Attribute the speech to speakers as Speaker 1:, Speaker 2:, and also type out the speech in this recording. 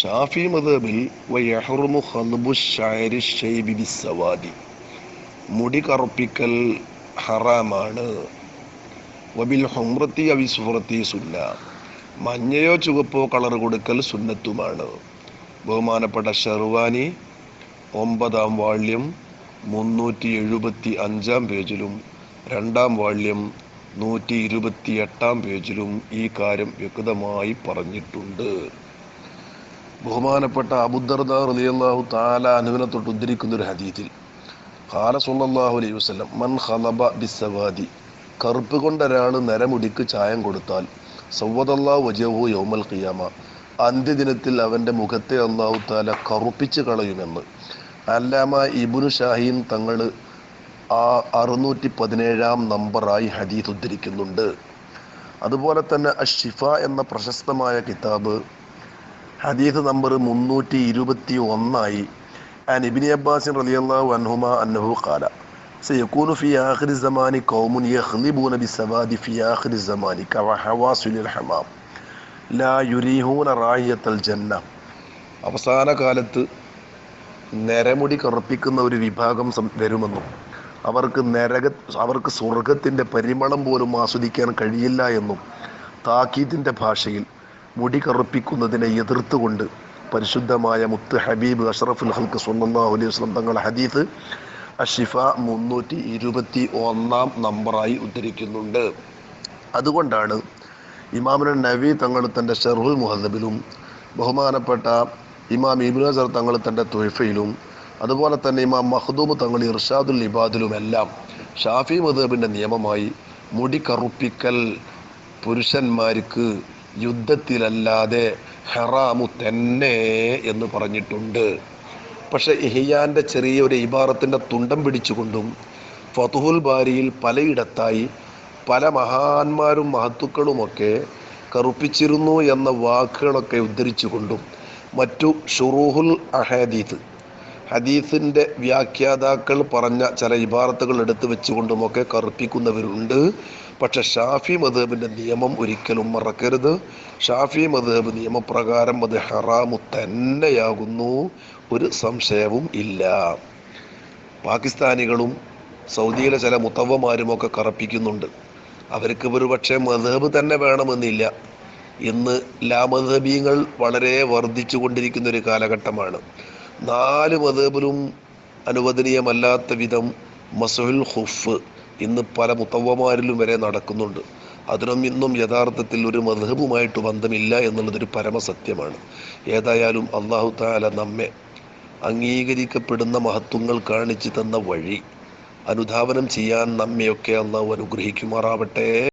Speaker 1: ഷാഫി ബിസ്സവാദി. മുടി കറുപ്പിക്കൽ ഹറാമാണ്. വബിൽ ഹുമ്രത്തി അവിസുഹറത്തി സുന്ന. മഞ്ഞയോ ചുവപ്പോ കളർ കൊടുക്കൽ സുന്നത്തുമാണ്. ബഹുമാനപ്പെട്ട ഷെർവാനി ഒമ്പതാം വാള്യം മുന്നൂറ്റി എഴുപത്തി അഞ്ചാം പേജിലും രണ്ടാം വാള്യം നൂറ്റി ഇരുപത്തി എട്ടാം പേജിലും ഈ കാര്യം വ്യക്തമായി പറഞ്ഞിട്ടുണ്ട്. ബഹുമാനപ്പെട്ട അബുദർദ റളിയല്ലാഹു താല അനുവിനെ തൊട്ട് ഉദ്ധരിക്കുന്ന ഒരു ഹദീത്തിൽ. ഖാല സുല്ലാഹു അലൈഹി വസ്ലം മൻ ഹലബ ബിസവാദി കറുപ്പ് കൊണ്ടൊരാൾ നരമുടിക്ക് ചായം കൊടുത്താൽ സവ്വദല്ലാഹു വജഹു യൗമൽ ഖിയാമ. അന്ത്യദിനത്തിൽ അവന്റെ മുഖത്തെ അള്ളാഹു താല കറുപ്പിച്ച് കളയുമെന്ന്. അല്ലാമ ഇബുനു ഷാഹീൻ തങ്ങൾ ആ അറുന്നൂറ്റി പതിനേഴാം നമ്പറായി ഹദീത് ഉദ്ധരിക്കുന്നുണ്ട്. അതുപോലെ തന്നെ അഷിഫ എന്ന പ്രശസ്തമായ കിതാബ് ഹദീസ് നമ്പർ മുന്നൂറ്റി ഇരുപത്തി ഒന്നായി عن ابن عباس رضي الله عنهما أنه قال سيكون في آخر الزمان قوم يخلبون بالسواد في آخر الزمان كحواصل الحمام لا يريهون راية الجنة അവസാന കാലത്ത് നരമുടി കറുപ്പിക്കുന്ന ഒരു വിഭാഗം സം- വരുമെന്നും അവർക്ക് നരക അവർക്ക് സ്വർഗത്തിൻ്റെ പരിമളം പോലും ആസ്വദിക്കാൻ കഴിയില്ല എന്നും താക്കീദിൻ്റെ ഭാഷയിൽ മുടി കറുപ്പിക്കുന്നതിനെ എതിർത്തുകൊണ്ട് പരിശുദ്ധമായ മുത്ത് ഹബീബ് അഷറഫുൽ ഹൽക്ക് സല്ലല്ലാഹു അലൈഹി വസല്ലം തങ്ങളുടെ ഹദീസ് അഷിഫ മുന്നൂറ്റി ഇരുപത്തി ഒന്നാം നമ്പറായി ഉദ്ധരിക്കുന്നുണ്ട്. അതുകൊണ്ടാണ് ഇമാമുൽ നബി തങ്ങൾ തന്റെ ഷെർഹുൽ മുഹദബിലും ബഹുമാനപ്പെട്ട ഇമാം ഇബ്നു ഹസർ തങ്ങൾ തന്റെ തുഹഫയിലും അതുപോലെ തന്നെ ഇമാം മഹദൂബ് തങ്ങൾ ഇർഷാദുൽ ഇബാദിലുമെല്ലാം ഷാഫി മദബിന്റെ നിയമമായി മുടി കറുപ്പിക്കൽ പുരുഷന്മാർക്ക് യുദ്ധത്തിലല്ലാതെ ഹറാമു തന്നെ എന്ന് പറഞ്ഞിട്ടുണ്ട്. പക്ഷെ ഇഹിയാന്റെ ചെറിയൊരു ഇബാറത്തിന്റെ തുണ്ടം പിടിച്ചുകൊണ്ടും ഫതുഹുൽ ബാരിയിൽ പലയിടത്തായി പല മഹാന്മാരും മഹത്തുക്കളുമൊക്കെ കറുപ്പിച്ചിരുന്നു എന്ന വാക്കുകളൊക്കെ ഉദ്ധരിച്ചുകൊണ്ടും മറ്റു ഷുറൂഹുൽ അഹദീത്ത് ഹദീസിന്റെ വ്യാഖ്യാതാക്കൾ പറഞ്ഞ ചില ഇബാറത്തുകൾ എടുത്തു വെച്ചുകൊണ്ടുമൊക്കെ കറുപ്പിക്കുന്നവരുണ്ട്. പക്ഷെ ഷാഫി മധേബിന്റെ നിയമം ഒരിക്കലും മറക്കരുത്. ഷാഫി മധേബ് നിയമപ്രകാരം അത് ഹറാമു തന്നെയാകുന്നു. ഒരു സംശയവും ഇല്ല. പാകിസ്ഥാനികളും സൗദിയിലെ ചില മുത്തവ്വമാരുമൊക്കെ കറപ്പിക്കുന്നുണ്ട്. അവർക്ക് ഒരു പക്ഷേ മദബ് തന്നെ വേണമെന്നില്ല. ഇന്ന് ലാമദബീങ്ങൾ വളരെ വർദ്ധിച്ചു കൊണ്ടിരിക്കുന്ന ഒരു കാലഘട്ടമാണ്. നാല് മതേബിലും അനുവദനീയമല്ലാത്ത വിധം മസുൽ ഹുഫ് ഇന്ന് പല മുത്തവ്വമാരിലും വരെ നടക്കുന്നുണ്ട്. അതിനും ഇന്നും യഥാർത്ഥത്തിൽ ഒരു മധുബുമായിട്ട് ബന്ധമില്ല എന്നുള്ളതൊരു പരമസത്യമാണ്. ഏതായാലും അള്ളാഹു താല നമ്മെ അംഗീകരിക്കപ്പെടുന്ന മഹത്വങ്ങൾ കാണിച്ചു തന്ന വഴി അനുധാവനം ചെയ്യാൻ നമ്മയൊക്കെ അള്ളാഹു അനുഗ്രഹിക്കുമാറാവട്ടെ.